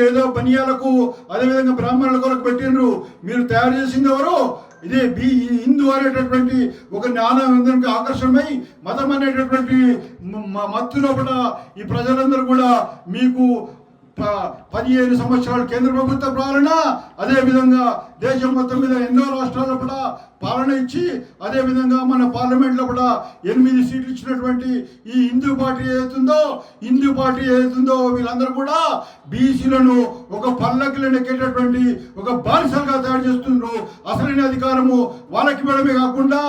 మీరు ఏదో బనియాలకు అదేవిధంగా బ్రాహ్మణుల కొరకు పెట్టినరు మీరు తయారు చేసింది ఎవరు? ఇదే బి హిందూ అనేటటువంటి ఒక జ్ఞానం ఆకర్షణమై మతం అనేటటువంటి మత్తు లోపల ఈ ప్రజలందరూ కూడా మీకు పదిహేను సంవత్సరాలు కేంద్ర ప్రభుత్వ పాలన అదేవిధంగా దేశం మొత్తం మీద ఎన్నో రాష్ట్రాల్లో కూడా పాలన ఇచ్చి అదేవిధంగా మన పార్లమెంట్లో కూడా ఎనిమిది సీట్లు ఇచ్చినటువంటి ఈ హిందూ పార్టీ ఏదైతుందో హిందూ పార్టీ ఏదైతుందో వీళ్ళందరూ కూడా బీసీలను ఒక పల్లకిలో నెక్కేటటువంటి ఒక బానిసలుగా తయారు చేస్తున్నారు. అసలైన అధికారము వాళ్ళకి ఇవ్వడమే కాకుండా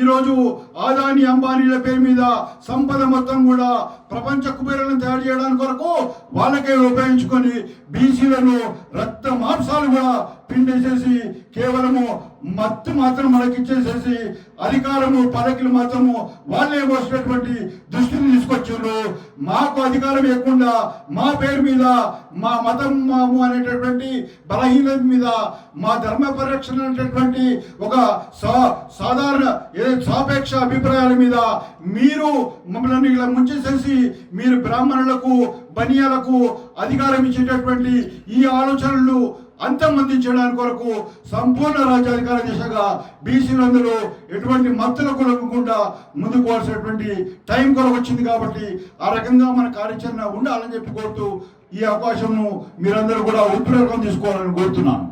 ఈరోజు ఆదాని అంబానీల పేరు మీద సంపద మొత్తం కూడా ప్రపంచ కుబేరాలను తయారు చేయడానికి కొరకు వాళ్ళకే ఉపయోగించుకొని బీసీలను రక్త మాంసాలు కూడా పిండేసేసి కేవలము మత్తు మాత్రం మనకిచ్చేసేసి అధికారము పదకిలు మాత్రము వాళ్ళే మోసినటువంటి దృష్టిని మాకు అధికారం ఇవ్వకుండా మా పేరు మీద మా మతం మాము అనేటటువంటి బలహీనత మీద మా ధర్మ పరిరక్షణ అనేటటువంటి ఒక సా- సాధారణ సాపేక్ష అభిప్రాయాల మీద మీరు మమ్మల్ని ఇలా ముంచేసేసి మీరు బ్రాహ్మణులకు బనియాలకు అధికారం ఇచ్చేటటువంటి ఈ ఆలోచనలు అంతమందించడానికి కొరకు సంపూర్ణ రాజ్యాధికార దిశగా బీసీలందరూ ఎటువంటి మత్తుల కొనుక్కుండా ముందుకు పోవాల్సినటువంటి టైం కొరకు వచ్చింది కాబట్టి ఆ రకంగా మన కార్యాచరణ ఉండాలని చెప్పి కోరుతూ ఈ అవకాశంను మీరందరూ కూడా ఉపయోగం తీసుకోవాలని కోరుతున్నాను.